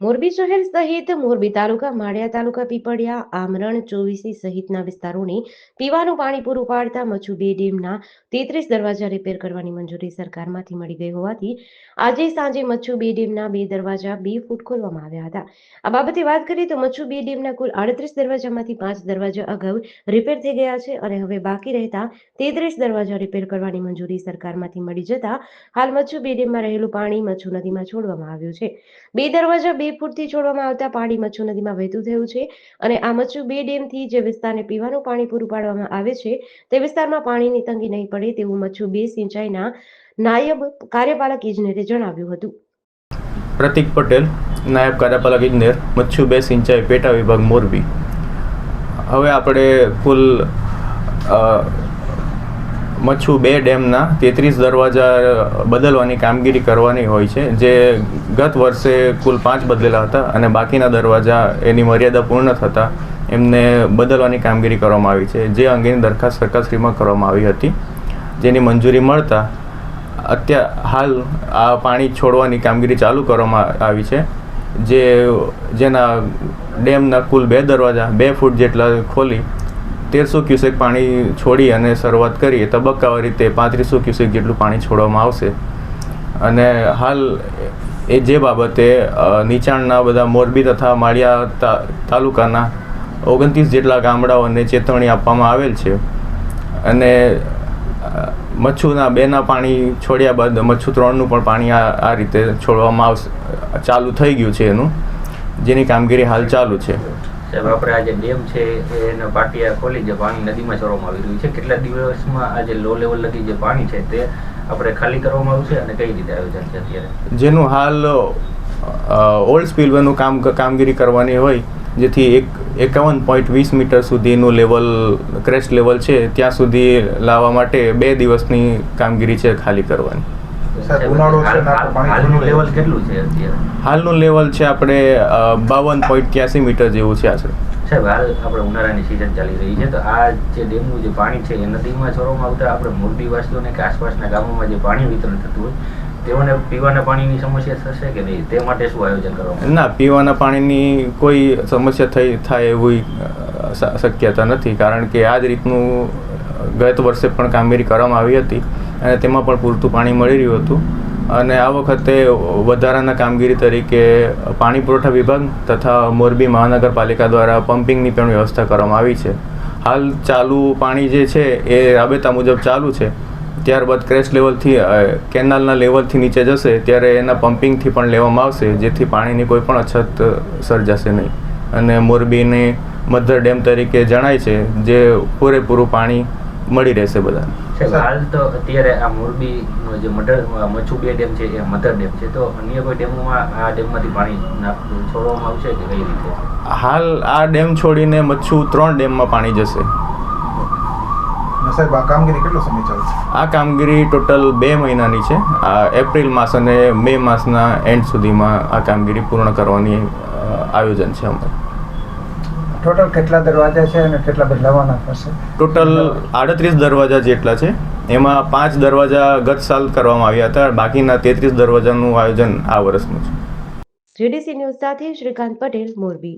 મોરબી શહેર સહિત મોરબી તાલુકા, માળિયા તાલુકા, પીપળિયા, આમરણ, ચોવીસી સહિતના વિસ્તારોને પીવાનું પાણી પૂરું પાડતા મચ્છુ બે ડેમના તેત્રીસ દરવાજા રિપેર કરવાની મંજૂરી સરકારમાંથી મળી ગઈ હોવાથી આજે સાંજે મચ્છુ બે ડેમના બે દરવાજા બે ફૂટ ખોલવામાં આવ્યા હતા. આ બાબતે વાત કરીએ તો મચ્છુ બે ડેમના કુલ આડત્રીસ દરવાજામાંથી પાંચ દરવાજા અગાઉ રિપેર થઈ ગયા છે અને હવે બાકી રહેતા તેત્રીસ દરવાજા રિપેર કરવાની મંજૂરી સરકારમાંથી મળી જતા હાલ મચ્છુ બે ડેમમાં રહેલું પાણી મચ્છુ નદીમાં છોડવામાં આવ્યું છે. બે દરવાજા બે ફૂટથી છોડવામાં આવતા પાણી મચ્છુ નદીમાં વહેતું થયું છે અને આ મચ્છુ બે ડેમથી જે વિસ્તારને પીવાનું પાણી પૂરું પાડવામાં આવે છે, તે વિસ્તારમાં પાણીની તંગી નહીં પડે તેવું મચ્છુ બે સિંચાઈના નાયબ કાર્યપાલક ઇજનેરે જણાવ્યું હતું. પ્રતિક પટેલ, નાયબ કાર્યપાલક ઇજનેર, મચ્છુ બે સિંચાઈ પેટા વિભાગ મોરબી. હવે આપણે કુલ મચ્છુ બે ડેમના તેત્રીસ દરવાજા બદલવાની કામગીરી કરવાની હોય છે, જે ગત વર્ષે કુલ પાંચ બદલેલા હતા અને બાકીના દરવાજા એની મર્યાદા પૂર્ણ થતાં એમને બદલવાની કામગીરી કરવામાં આવી છે, જે અંગેની દરખાસ્ત સરકારશ્રીમાં કરવામાં આવી હતી, જેની મંજૂરી મળતા અત્યાર હાલ આ પાણી છોડવાની કામગીરી ચાલુ કરવામાં આવી છે, જે, જેના ડેમના કુલ બે દરવાજા બે ફૂટ જેટલા ખોલી તેરસો ક્યુસેક પાણી છોડી અને શરૂઆત કરીએ તબક્કાવાર રીતે પાંત્રીસો ક્યુસેક જેટલું પાણી છોડવામાં આવશે. અને હાલ એ જે બાબતે નીચાણના બધા મોરબી તથા માળિયા તાલુકાના ઓગણત્રીસ જેટલા ગામડાઓને ચેતવણી આપવામાં આવેલ છે. અને મચ્છુના બેના પાણી છોડ્યા બાદ મચ્છુ ત્રણનું પણ પાણી આ આ રીતે છોડવામાં આવશે, ચાલુ થઈ ગયું છે એનું, જેની કામગીરી હાલ ચાલુ છે. સાહેબ, આપણે આ જે ડેમ છે, એના પાટિયા ખોલી જે પાણી નદીમાં છોડવામાં આવી રહ્યું છે. કેટલા દિવસમાં આ જે લો લેવલ લગી જે પાણી છે તે આપણે ખાલી કરવામાં આવશે અને કઈ રીતે આયોજન છે અત્યારે? જેનું હાલ ઓલ્ડ સ્પીલવેનું કામ, કામગીરી કરવાની હોય, જેથી એક, એકાવન પોઈન્ટ વીસ મીટર સુધીનું લેવલ ક્રેસ્ટ લેવલ છે, ત્યાં સુધી લાવવા માટે બે દિવસની કામગીરી છે ખાલી કરવાની. હાલનું લેવલ છે આપણે બાવન પોઈન્ટ ક્યાસી મીટર જેવું છે આશરે. સાહેબ હાલ આપણે ઉનાળાની સિઝન ચાલી રહી છે તો આ જે ડેમનું જે પાણી છે એ નદીમાં છોડવામાં આવતા આપણે મોરબીવાસીઓને કે આસપાસના ગામોમાં જે પાણી વિતરણ થતું હોય તેઓને પીવાના પાણીની સમસ્યા થશે કે નહીં? તે માટે શું આયોજન કરવામાં ના પીવાના પાણીની કોઈ સમસ્યા થઈ થાય એવી શક્યતા નથી કારણ કે આ જ રીતનું ગત વર્ષે પણ કામગીરી કરવામાં આવી હતી. અને તેમાં પણ પૂરતું પાણી મળી રહ્યું હતું. અને આ વખતે વધારાના કામગીરી તરીકે પાણી પુરવઠા વિભાગ તથા મોરબી મહાનગરપાલિકા દ્વારા પમ્પિંગની પણ વ્યવસ્થા કરવામાં આવી છે. હાલ ચાલુ પાણી જે છે એ રાબેતા મુજબ ચાલુ છે. ત્યારબાદ ક્રેશ લેવલથી કેનાલના લેવલથી નીચે જશે, ત્યારે એના પમ્પિંગથી પણ લેવામાં આવશે, જેથી પાણીની કોઈ પણ અછત સર્જાશે નહીં. અને મોરબીને મધર ડેમ તરીકે જણાય છે, જે પૂરેપૂરું પાણી મળી રહેશે બધાને. હાલ તો અત્યારે આ મોરબીનો જે મધર મચ્છુ બે ડેમ છે એ મધર ડેમ છે. તો અન્ય કોઈ ડેમોમાં આ ડેમમાંથી પાણી છોડવામાં આવશે કે કઈ રીતે? હાલ આ ડેમ છોડીને મચ્છુ ત્રણ ડેમમાં પાણી જશે. સાહેબ આ કામગીરી કેટલો સમય ચાલશે આ કામગીરી ટોટલ બે મહિનાની છે. આ એપ્રિલ માસ અને મે માસના એન્ડ સુધીમાં આ કામગીરી પૂર્ણ કરવાની આયોજન છે અમારું. ટોટલ કેટલા દરવાજા છે અને કેટલા બદલાવાના થશે? ટોટલ આડત્રીસ દરવાજા જેટલા છે. એમાં પાંચ દરવાજા ગત સાલ કરવામાં આવ્યા હતા બાકીના તેત્રીસ દરવાજાનું આયોજન આ વર્ષનું છે. જીડીસી ન્યૂઝ સાથે શ્રીકાંત પટેલ મોરબી.